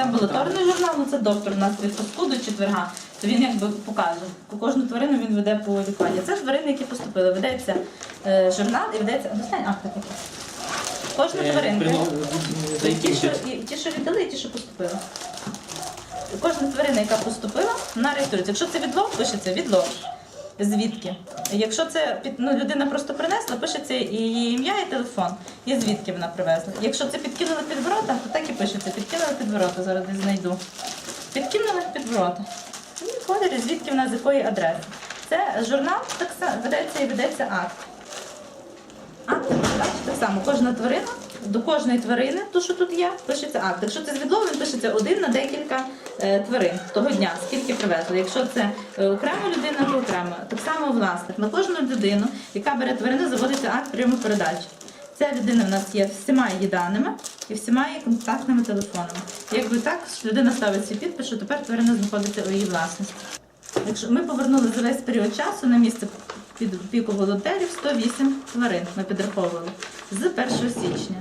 Це амбулаторний журнал, ну це доктор у нас відпуску до четверга. То він якби покаже. Кожну тварину він веде по лікуванню. Це тварини, які поступили. Ведеться е, журнал і ведеться. Достань акти такі. Кожна тваринка. Ті, що, і, ті, що віддали, і ті, що поступили. Кожна тварина, яка поступила, вона реєструється. Якщо це відлов, пишеться відлов. Звідки? Якщо це ну, людина просто принесла, пишеться її ім'я і телефон, і звідки вона привезла. Якщо це підкинули під ворота, то так і пишеться. Підкинули під ворота, зараз десь знайду. Підкинули під ворота. І колір, звідки вона з якої адреси. Це журнал, так само ведеться і ведеться акт. Акт, так само, кожна тварина, до кожної тварини, то що тут є, пишеться акт. Якщо це з пишеться один на декілька е, тварин того дня, скільки привезли. Якщо це е, окрема людина, то окремо. Так само власник. На кожну людину, яка бере тварину, заводиться акт прийому передачі. Ця людина в нас є всіма її даними і всіма її контактними телефонами. Якби так, людина ставить свій підпис, що тепер тварина знаходиться у її власності. Якщо ми повернули за весь період часу на місце під опіку волонтерів 108 тварин ми підраховували з 1 січня.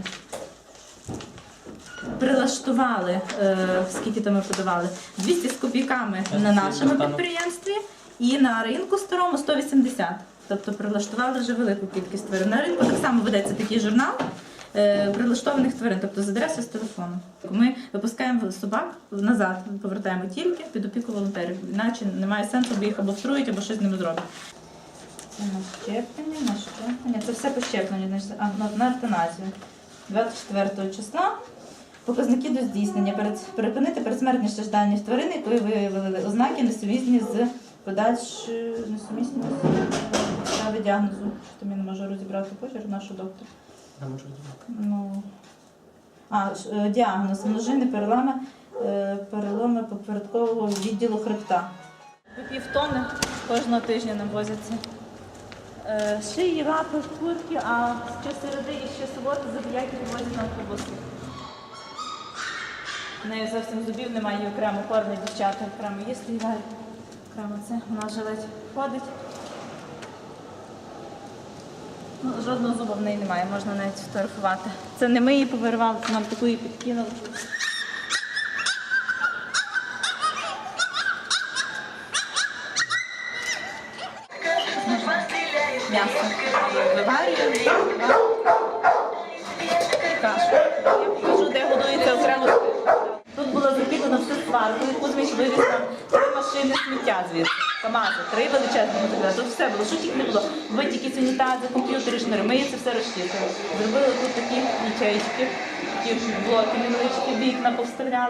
Прилаштували, е, скільки то ми подавали, 200 з копійками на нашому підприємстві і на ринку старому 180. Тобто прилаштували вже велику кількість тварин. На ринку так само ведеться такий журнал е, прилаштованих тварин, тобто з адресою з телефоном. Ми випускаємо собак назад, повертаємо тільки під опіку волонтерів. Іначе немає сенсу, бо їх або втрують, або щось з ними зроблять. Це на щеплення, на щеплення. Це все по щепленню, значить, на, на 24 числа. Показники до здійснення. Перед, перепинити передсмертні страждання в тварини, якої виявили ознаки несумісні з подальшою несумісністю діагнозу. Що там я не можу розібрати почерк нашого доктора. Ну, а, е, діагноз множини перелами, е, переломи попередкового відділу хребта. Півтони кожного тижня нам возяться. Е, Шиї, лапи, шкурки, а щосереди і ще суботи забіяки возять на автобуси. В неї зовсім зубів немає, окремо кормлять дівчата, окремо їсти їдають. Окремо це вона вже ледь ходить. Ну, жодного зуба в неї немає, можна навіть фотографувати. Це не ми її повиривали, це нам таку її підкинули. М'ясо. Виварюємо. Кашу. Я покажу, де годується окремо. Тут було запікано всю сварку, і Кузьмич вивіз нам три машини сміття звідси. Камази, три величезні мотоцикли. Тут все було, що тільки не було. Витіки, санітази, комп'ютери, шнури. Ми це все розчистили. Зробили тут такі ячейки, такі блоки невеличкі, вікна повставляли.